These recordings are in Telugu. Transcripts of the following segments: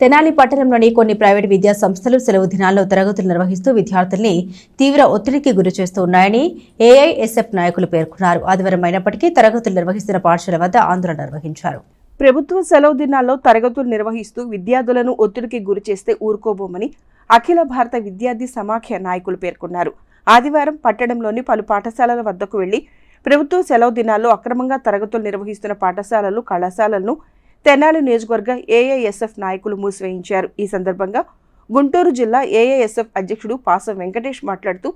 తెనాలి పట్టణంలోని కొన్ని ప్రైవేట్ విద్యా సంస్థలు సెలవు దినాల్లో తరగతులు నిర్వహిస్తూ విద్యార్థుల్ని తీవ్ర ఒత్తిడికి గురి చేస్తూ ఉన్నాయని ఏఐఎస్ఎఫ్ నాయకులు పేర్కొన్నారు. ఆదివారం అయినప్పటికీ తరగతులు నిర్వహిస్తున్న పాఠశాల వద్ద ఆందోళన నిర్వహించారు. ప్రభుత్వ సెలవు దినాల్లో తరగతులు నిర్వహిస్తూ విద్యార్థులను ఒత్తిడికి గురి చేస్తే ఊరుకోబోమని అఖిల భారత విద్యార్థి సమాఖ్య నాయకులు పేర్కొన్నారు. ఆదివారం పట్టణంలోని పలు పాఠశాలల వద్దకు వెళ్ళి ప్రభుత్వ సెలవు దినాల్లో అక్రమంగా తరగతులు నిర్వహిస్తున్న పాఠశాలలు కళాశాలలను తెనాలి నియోజకవర్గ ఏఐఎస్ఎఫ్ నాయకులు మూసివేయించారు. ఈ సందర్భంగా గుంటూరు జిల్లా ఏఐఎస్ఎఫ్ అధ్యక్షుడు పాసం వెంకటేష్ మాట్లాడుతూ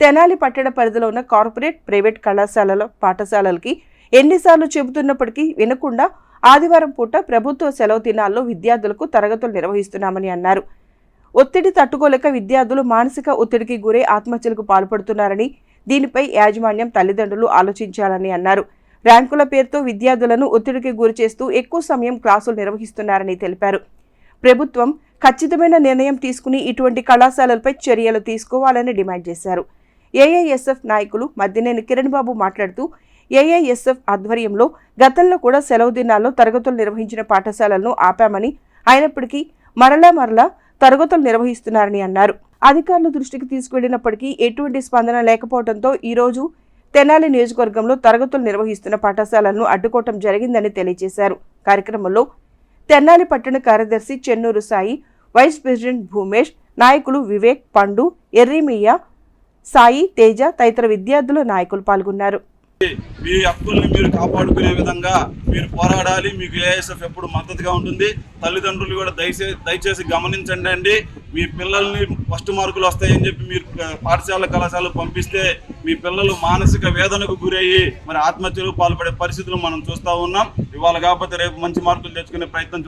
తెనాలి పట్టణ పరిధిలో ఉన్న కార్పొరేట్ ప్రైవేట్ కళాశాలల పాఠశాలలకి ఎన్నిసార్లు చెబుతున్నప్పటికీ వినకుండా ఆదివారం పూట ప్రభుత్వ సెలవు దినాల్లో విద్యార్థులకు తరగతులు నిర్వహిస్తున్నామని అన్నారు. ఒత్తిడి తట్టుకోలేక విద్యార్థులు మానసిక ఒత్తిడికి గురై ఆత్మహత్యలకు పాల్పడుతున్నారని దీనిపై యాజమాన్యం తల్లిదండ్రులు ఆలోచించాలని అన్నారు. ర్యాంకుల పేరుతో విద్యార్థులను ఒత్తిడికి గురి చేస్తూ ఎక్కువ సమయం క్లాసులు నిర్వహిస్తున్నారని తెలిపారు. ప్రభుత్వం ఖచ్చితమైన నిర్ణయం తీసుకుని ఇటువంటి కళాశాలలపై చర్యలు తీసుకోవాలని డిమాండ్ చేశారు. ఏఐఎస్ఎఫ్ నాయకులు మద్దినేని కిరణ్ బాబు మాట్లాడుతూ ఏఐఎస్ఎఫ్ ఆధ్వర్యంలో గతంలో కూడా సెలవు దినాల్లో తరగతులు నిర్వహించిన పాఠశాలలను ఆపామని అయినప్పటికీ మరలా మరలా తరగతులు నిర్వహిస్తున్నారని అన్నారు. అధికారుల దృష్టికి తీసుకువెళ్ళినప్పటికీ ఎటువంటి స్పందన లేకపోవడంతో ఈరోజు తెనాలి నియోజకవర్గంలో తరగతులు నిర్వహిస్తున్న పాఠశాలలను అడ్డుకోవటం జరిగిందని తెలియజేశారు. కార్యక్రమంలో తెనాలి పట్టణ కార్యదర్శి చెన్నూరు సాయి వైస్ ప్రెసిడెంట్ భూమేష్ నాయకులు వివేక్ పండు ఎర్రిమియా సాయి తేజ తదితర విద్యార్థుల నాయకులు పాల్గొన్నారు. మీ హక్కుల్ని మీరు కాపాడుకునే విధంగా మీరు పోరాడాలి మీకు ఏఎస్ఎఫ్ ఎప్పుడు మద్దతుగా ఉంటుంది. తల్లిదండ్రులు కూడా దయచేసి దయచేసి గమనించండి అండి. మీ పిల్లల్ని ఫస్ట్ మార్కులు వస్తాయని చెప్పి మీరు పాఠశాల కళాశాలకు పంపిస్తే మీ పిల్లలు మానసిక వేదనకు గురయ్యి మరి ఆత్మహత్యలకు పాల్పడే పరిస్థితులు మనం చూస్తూ ఉన్నాం. ఇవాళ కాకపోతే రేపు మంచి మార్కులు తెచ్చుకునే ప్రయత్నం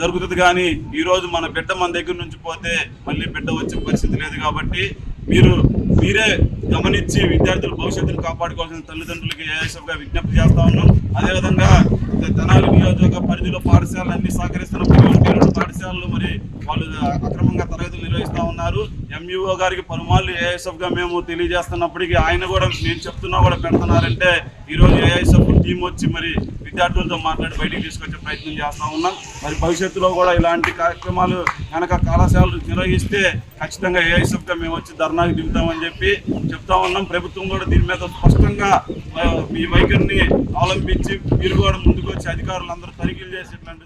జరుగుతుంది కానీ ఈరోజు మన బిడ్డ మన దగ్గర నుంచి పోతే మళ్ళీ బిడ్డ వచ్చే పరిస్థితి లేదు కాబట్టి మీరు మీరే గమనించి విద్యార్థుల భవిష్యత్తును కాపాడుకోవాల్సిన తల్లిదండ్రులకి ఏఎస్ఎఫ్గా విజ్ఞప్తి చేస్తా ఉన్నాం. అదేవిధంగా తెనాలి నియోజకవర్గ పరిధిలో పాఠశాలలు అన్ని సహకరిస్తున్న పాఠశాలలు మరి వాళ్ళు అక్రమంగా తరగతులు నిర్వహిస్తా ఉన్నారు. ఎంఈఓ గారికి పలుమార్లు ఏఎస్ఎఫ్గా మేము తెలియజేస్తున్నప్పటికీ ఆయన కూడా నేను చెప్తున్నా కూడా పెడుతున్నారంటే ఈరోజు ఏఎస్ఎఫ్ టీం వచ్చి మరి విద్యార్థులతో మాట్లాడి బయటికి తీసుకొచ్చే ప్రయత్నం చేస్తూ ఉన్నాం. మరి భవిష్యత్తులో కూడా ఇలాంటి కార్యక్రమాలు కనుక కళాశాలలు నిర్వహిస్తే ఖచ్చితంగా ఏఐసీఎఫ్గా మేము వచ్చి ధర్నాకి దిగుతామని చెప్పి చెప్తా ఉన్నాం. ప్రభుత్వం కూడా దీని మీద స్పష్టంగా మీ వైఖరిని అవలంబించి మీరు కూడా ముందుకు వచ్చి అధికారులందరూ తనిఖీలు చేసి ఇట్లాంటి